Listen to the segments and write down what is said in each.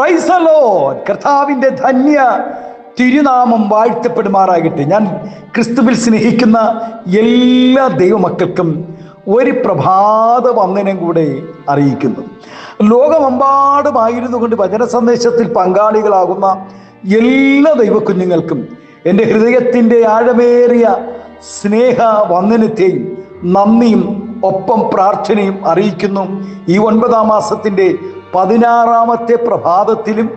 പ്രൈസലോ കർത്താവിന്റെ ധന്യ തിരുനാമം വാഴ്ത്തപ്പെടുമാറാകട്ടെ. ഞാൻ ക്രിസ്തുവിൽ സ്നേഹിക്കുന്ന എല്ലാ ദൈവമക്കൾക്കും ഒരു പ്രഭാത വന്ദനം കൂടെ അറിയിക്കുന്നു. ലോകമെമ്പാടുമായിരുന്നു കൊണ്ട് വചന സന്ദേശത്തിൽ പങ്കാളികളാകുന്ന എല്ലാ ദൈവക്കുഞ്ഞുങ്ങൾക്കും എന്റെ ഹൃദയത്തിന്റെ ആഴമേറിയ സ്നേഹ വന്ദനത്തെയും നന്ദിയും ഒപ്പം പ്രാർത്ഥനയും അറിയിക്കുന്നു. ഈ ഒൻപതാം മാസത്തിന്റെ പതിനാറാമത്തെ പ്രഭാതത്തിലും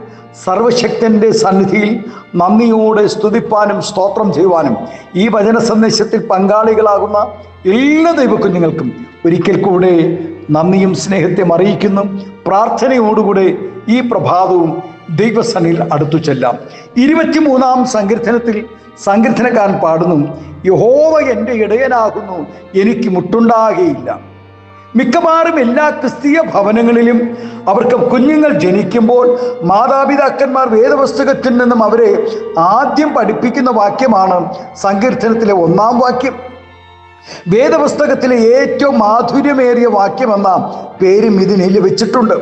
സർവശക്തന്റെ സന്നിധിയിൽ നന്ദിയോടെ സ്തുതിപ്പാനും സ്തോത്രം ചെയ്യുവാനും ഈ വചന സന്ദേശത്തിൽ പങ്കാളികളാകുന്ന എല്ലാ ദൈവക്കുഞ്ഞുങ്ങൾക്കും ഒരിക്കൽ കൂടെ നന്ദിയും സ്നേഹത്തെ അറിയിക്കുന്നു. പ്രാർത്ഥനയോടുകൂടെ ഈ പ്രഭാതവും ദൈവസനിൽ അടുത്തു ചെല്ലാം. ഇരുപത്തിമൂന്നാം സങ്കീർത്തനത്തിൽ സങ്കീർത്തനക്കാരൻ പാടുന്നു യഹോവ എന്റെ ഇടയനാകുന്നു എനിക്ക് മുട്ടുണ്ടാകുകയില്ല മിക്കവാറും എല്ലാ ക്രിസ്തീയ ഭവനങ്ങളിലും അവർക്ക് കുഞ്ഞുങ്ങൾ ജനിക്കുമ്പോൾ മാതാപിതാക്കന്മാർ വേദപുസ്തകത്തിൽ നിന്നും അവരെ ആദ്യം പഠിപ്പിക്കുന്ന വാക്യമാണ് സങ്കീർത്തനത്തിലെ ഒന്നാം വാക്യം. വേദപുസ്തകത്തിലെ ഏറ്റവും മാധുര്യമേറിയ വാക്യമെന്ന പേരും ഇതിന് വെച്ചിട്ടുണ്ട്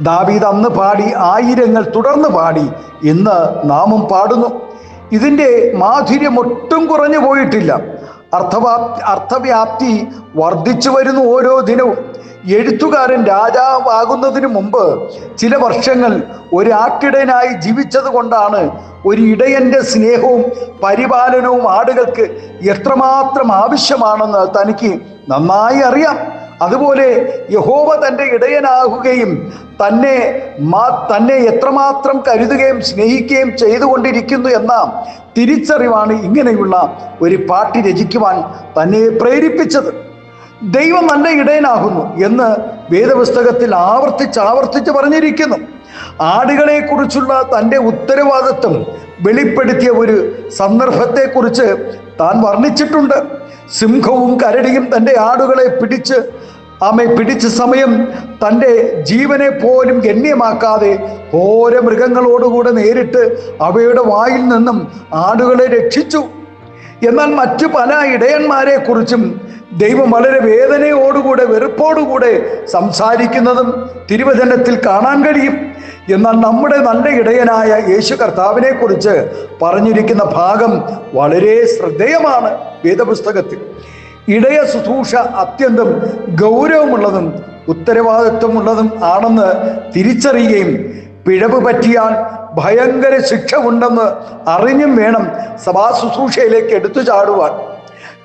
ദാവീദ് അന്ന് പാടി ആയിരങ്ങൾ തുടർന്ന് പാടി ഇന്ന് നാമും പാടുന്നു. ഇതിന്റെ മാധുര്യം ഒട്ടും കുറഞ്ഞു പോയിട്ടില്ല. അർത്ഥവാപ്തി അർത്ഥവ്യാപ്തി വർദ്ധിച്ചു വരുന്നു ഓരോ ദിനവും. എഴുത്തുകാരൻ രാജാവാകുന്നതിന് മുമ്പ് ചില വർഷങ്ങൾ ഒരു ആട്ടിടയനായി ജീവിച്ചത് കൊണ്ടാണ് ഒരു ഇടയന്റെ സ്നേഹവും പരിപാലനവും ആടുകൾക്ക് എത്രമാത്രം ആവശ്യമാണെന്ന് തനിക്ക് നന്നായി അറിയാം. അതുപോലെ യഹോവ തന്റെ ഇടയനാകുകയും തന്നെ മാ തന്നെ എത്രമാത്രം കരുതുകയും സ്നേഹിക്കുകയും ചെയ്തുകൊണ്ടിരിക്കുന്നു എന്ന തിരിച്ചറിവാണ് ഇങ്ങനെയുള്ള ഒരു പാട്ട് രചിക്കുവാൻ തന്നെ പ്രേരിപ്പിച്ചത്. ദൈവം നല്ല ഇടയനാകുന്നു എന്ന് വേദപുസ്തകത്തിൽ ആവർത്തിച്ച് ആവർത്തിച്ച് പറഞ്ഞിരിക്കുന്നു. ആടുകളെ കുറിച്ചുള്ള തന്റെ ഉത്തരവാദിത്വം വെളിപ്പെടുത്തിയ ഒരു സന്ദർഭത്തെക്കുറിച്ച് താൻ വർണിച്ചിട്ടുണ്ട്. സിംഹവും കരടിയും തന്റെ ആടുകളെ പിടിച്ച് ആമെ പിടിച്ച സമയം തന്റെ ജീവനെ പോലും ഗണ്യമാക്കാതെ ഓരോ മൃഗങ്ങളോടുകൂടെ നേരിട്ട് അവയുടെ വായിൽ നിന്നും ആടുകളെ രക്ഷിച്ചു. എന്നാൽ മറ്റു പല ഇടയന്മാരെ കുറിച്ചും ദൈവം വളരെ വേദനയോടുകൂടെ വെറുപ്പോടുകൂടെ സംസാരിക്കുന്നതും തിരുവചനത്തിൽ കാണാൻ കഴിയും. എന്നാൽ നമ്മുടെ നല്ല ഇടയനായ യേശു കർത്താവിനെ കുറിച്ച് പറഞ്ഞിരിക്കുന്ന ഭാഗം വളരെ ശ്രദ്ധേയമാണ് വേദപുസ്തകത്തിൽ. ഇടയ ശുശ്രൂഷ അത്യന്തം ഗൗരവമുള്ളതും ഉത്തരവാദിത്വമുള്ളതും ആണെന്ന് തിരിച്ചറിയുകയും പിഴവ് പറ്റിയാൽ ഭയങ്കര ശിക്ഷ ഉണ്ടെന്ന് അറിഞ്ഞും വേണം സഭാ ശുശ്രൂഷയിലേക്ക് എടുത്തു ചാടുവാൻ.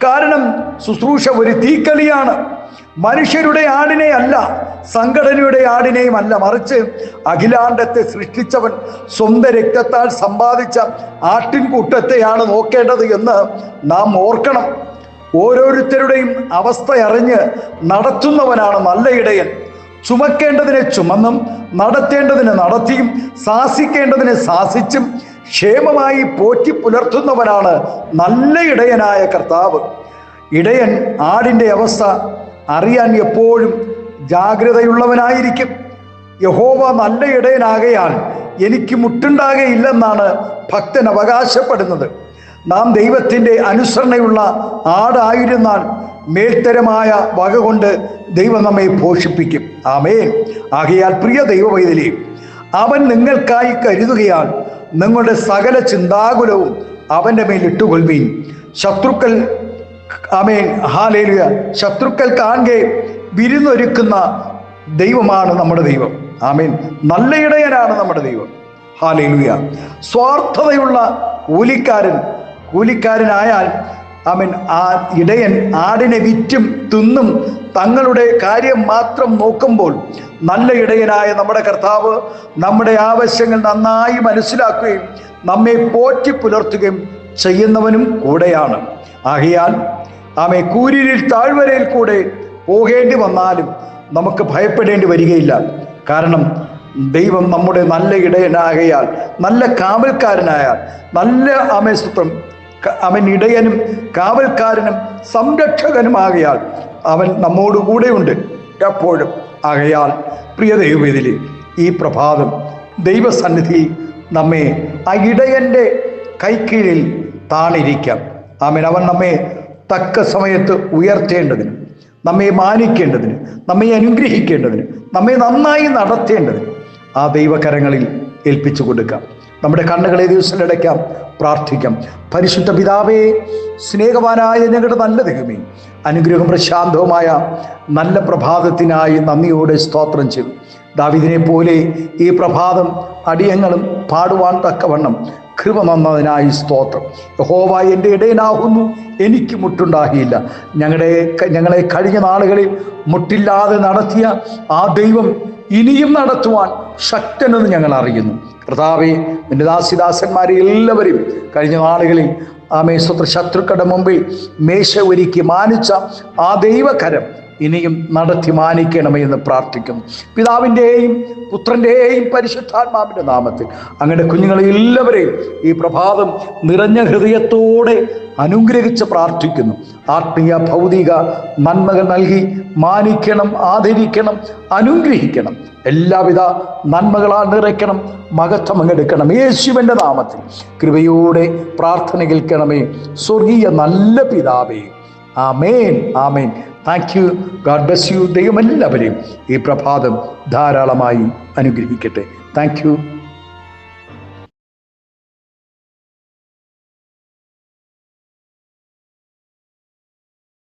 കാരണം ശുശ്രൂഷ ഒരു തീക്കലിയാണ്. മനുഷ്യരുടെ ആടിനെ അല്ല സംഘടനയുടെ ആടിനെയും അല്ല മറിച്ച് അഖിലാണ്ടത്തെ സൃഷ്ടിച്ചവൻ സ്വന്തം രക്തത്താൽ സമ്പാദിച്ച ആട്ടിൻകൂട്ടത്തെയാണ് നോക്കേണ്ടത് എന്ന് നാം ഓർക്കണം. ഓരോരുത്തരുടെയും അവസ്ഥ അറിഞ്ഞ് നടത്തുന്നവനാണ് നല്ല ഇടയൻ ചുമക്കേണ്ടതിനെ ചുമന്നും നടത്തേണ്ടതിനെ നടത്തിയും ശാസിക്കേണ്ടതിനെ ശാസിച്ചും ക്ഷേമമായി പോറ്റി പുലർത്തുന്നവനാണ് നല്ല ഇടയനായ കർത്താവ്. ഇടയൻ ആടിന്റെ അവസ്ഥ അറിയാൻ എപ്പോഴും ജാഗ്രതയുള്ളവനായിരിക്കും. യഹോവ നല്ല ഇടയനാകയാൽ എനിക്ക് മുട്ടുണ്ടാകയില്ലെന്നാണ് ഭക്തൻ അവകാശപ്പെടുന്നത്. നാം ദൈവത്തിന്റെ അനുസരണയുള്ള ആടായിരുന്നാൽ മേൽത്തരമായ വക കൊണ്ട് ദൈവം നമ്മെ പോഷിപ്പിക്കും. ആമേൻ. ആകയാൽ പ്രിയ ദൈവവൈതലി അവൻ നിങ്ങൾക്കായി കരുതുകയാൽ നിങ്ങളുടെ സകല ചിന്താകുലവും അവന്റെ മേൽ ഇട്ടുകൊള്ളുവീൻ. ശത്രുക്കൾ ആമേൻ ഹാലേലുയ. ശത്രുക്കൾ കാണെ വിരുന്നൊരുക്കുന്ന ദൈവമാണ് നമ്മുടെ ദൈവം. ആമേൻ. നല്ല ഇടയനാണ് നമ്മുടെ ദൈവം. ഹാലേലുയ. സ്വാർത്ഥതയുള്ള കൂലിക്കാരൻ കൂലിക്കാരനായാൽ അവൻ ആ ഇടയൻ ആടിനെ വിറ്റും തിന്നും തങ്ങളുടെ കാര്യം മാത്രം നോക്കുമ്പോൾ നല്ല ഇടയനായ നമ്മുടെ കർത്താവ് നമ്മുടെ ആവശ്യങ്ങൾ നന്നായി മനസ്സിലാക്കുകയും നമ്മെ പോറ്റി പുലർത്തുകയും ചെയ്യുന്നവനും കൂടെയാണ്. ആകയാൽ ആമെ കൂരിരിൽ താഴ്വരയിൽ കൂടെ പോകേണ്ടി വന്നാലും നമുക്ക് ഭയപ്പെടേണ്ടി വരികയില്ല. കാരണം ദൈവം നമ്മുടെ നല്ല ഇടയനാകയാൽ നല്ല കാവൽക്കാരനായാൽ നല്ല ആമേസ്ത്രം അവൻ ഇടയനും കാവൽക്കാരനും സംരക്ഷകനുമാകയാൽ അവൻ നമ്മോട് കൂടെയുണ്ട്. എപ്പോഴും ആകയാൽ പ്രിയ ദൈവവേദിലെ ഈ പ്രഭാതം ദൈവസന്നിധി നമ്മെ ആ ഇടയന്റെ കൈക്കീഴിൽ താണിരിക്കാം. ആമേൻ. അവൻ നമ്മെ തക്ക സമയത്ത് ഉയർത്തേണ്ടതിന് നമ്മെ മാനിക്കേണ്ടതിന് നമ്മെ അനുഗ്രഹിക്കേണ്ടതിന് നമ്മെ നന്നായി നടത്തേണ്ടതിന് ആ ദൈവകരങ്ങളിൽ ഏൽപ്പിച്ചു കൊടുക്കാം. നമ്മുടെ കണ്ണുകളെ ദിവസം അടയ്ക്കാം പ്രാർത്ഥിക്കാം. പരിശുദ്ധ പിതാവേ സ്നേഹവാനായ ഞങ്ങളുടെ നല്ല ദൈവമേ അനുഗ്രഹം പ്രശാന്തവുമായ നല്ല പ്രഭാതത്തിനായി നന്ദിയോടെ സ്തോത്രം ചെയ്യും ദാവിദിനെ പോലെ ഈ പ്രഭാതം അടിയങ്ങളും പാടുവാൻ തക്കവണ്ണം കൃപ നന്നതിനായി സ്തോത്രം. യഹോവ എന്റെ ഇടയനാകുന്നു എനിക്ക് മുട്ടുണ്ടാകിയില്ല. ഞങ്ങളുടെ ഞങ്ങളെ കഴിഞ്ഞ നാളുകളിൽ മുട്ടില്ലാതെ നടത്തിയ ആ ദൈവം ഇനിയും നടത്തുവാൻ ശക്തനെന്ന് ഞങ്ങൾ അറിയുന്നു. കർത്താവെ നിന്റെ ദാസിദാസന്മാരെ എല്ലാവരും കഴിഞ്ഞ നാളുകളിൽ ആ മേശത്ര ശത്രുക്കളുടെ മുമ്പിൽ മേശ ഒരുക്കി മാനിച്ച ആ ദൈവകരം ഇനിയും നടത്തി മാനിക്കണമേ എന്ന് പ്രാർത്ഥിക്കുന്നു. പിതാവിന്റെയും പുത്രന്റെയും പരിശുദ്ധാത്മാവിന്റെ നാമത്തിൽ അങ്ങനെ കുഞ്ഞുങ്ങളെ എല്ലാവരെയും ഈ പ്രഭാതം നിറഞ്ഞ ഹൃദയത്തോടെ അനുഗ്രഹിച്ച് പ്രാർത്ഥിക്കുന്നു. ആത്മീയ ഭൗതിക നന്മകൾ നൽകി മാനിക്കണം ആദരിക്കണം അനുഗ്രഹിക്കണം. എല്ലാവിധ നന്മകളാൽ നിറയ്ക്കണം മഹത്വം അങ്ങെടുക്കണം. യേശുവിന്റെ നാമത്തിൽ കൃപയോടെ പ്രാർത്ഥന കേൾക്കണമേ. സ്വർഗീയ നല്ല പിതാവേ. ആമേൻ ആമേൻ. Thank you god bless you ദൈവം എല്ലാവരെയും ഈ പ്രഭാതം ധാരാളമായി അനുഗ്രഹിക്കട്ടെ. Thank you